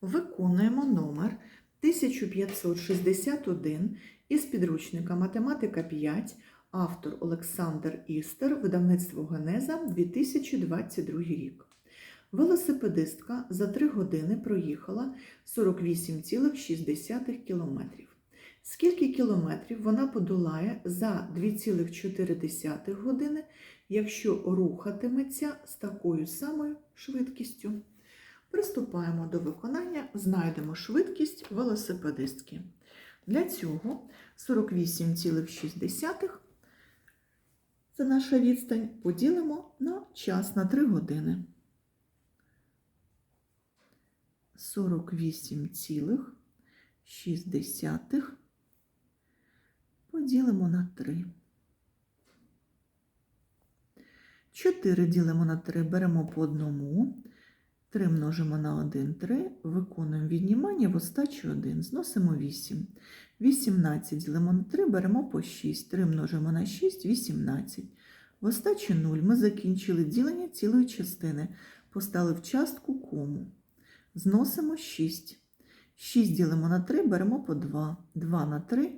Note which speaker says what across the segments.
Speaker 1: Виконуємо номер 1561 із підручника Математика 5, автор Олександр Істер, видавництво Генеза 2022 рік. Велосипедистка за 3 години проїхала 48,6 кілометрів. Скільки кілометрів вона подолає за 2,4 години, якщо рухатиметься з такою самою швидкістю? Приступаємо до виконання, знайдемо швидкість велосипедистки. Для цього 48,6 це наша відстань поділимо на час на 3 години. 48,6 поділимо на 3. 4 ділимо на 3, беремо по одному. 3 множимо на 1, 3, виконуємо віднімання в остачі 1, зносимо 8. 18 ділимо на 3, беремо по 6, 3 множимо на 6, 18. В остачі 0 ми закінчили ділення цілої частини, постали в частку кому. Зносимо 6. 6 ділимо на 3, беремо по 2. 2 на 3,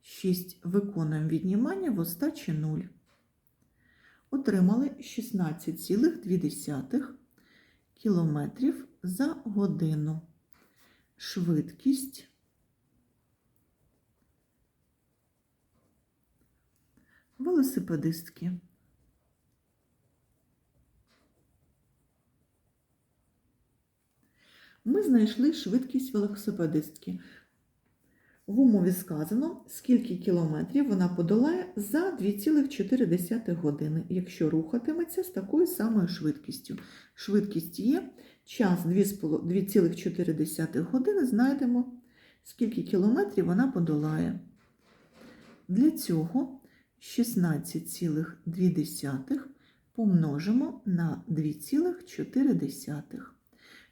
Speaker 1: 6. Виконуємо віднімання в остачі 0. Отримали 16,2 кілометрів за годину. Швидкість велосипедистки. Ми знайшли швидкість велосипедистки. В умові сказано, скільки кілометрів вона подолає за 2,4 години, якщо рухатиметься з такою самою швидкістю. Швидкість є, час 2,4 години знайдемо, скільки кілометрів вона подолає. Для цього 16,2 помножимо на 2,4.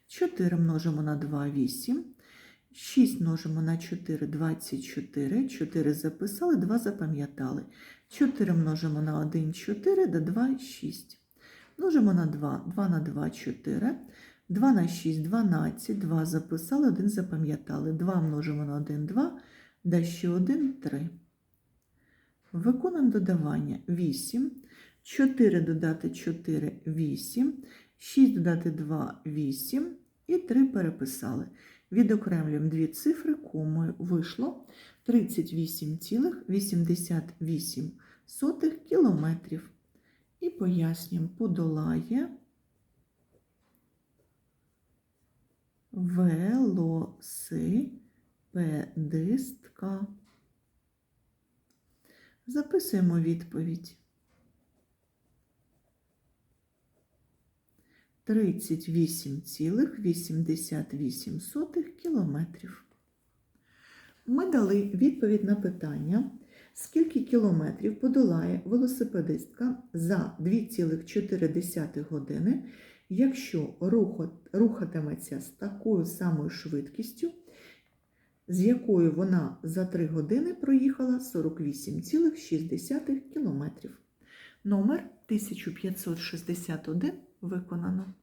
Speaker 1: 4 множимо на 2 – 8. 6 множимо на 4 – 24. 4 записали, 2 запам'ятали. 4 множимо на 1 – 4, до 2 – 6. Множимо на 2. 2 на 2 – 4. 2 на 6 – 12. 2 записали, 1 запам'ятали. 2 множимо на 1 – 2, да ще 1 – 3. Виконуємо додавання 8. 4 додати 4 – 8. 6 додати 2 – 8. І 3 переписали. Відокремлюємо дві цифри комою. Вийшло 38,88 кілометрів. І пояснюємо, подолає велосипедистка. Записуємо відповідь. 38,88 кілометрів. Ми дали відповідь на питання, скільки кілометрів подолає велосипедистка за 2,4 години, якщо рухатиметься з такою самою швидкістю, з якою вона за 3 години проїхала 48,6 кілометрів. Номер 1561 виконано.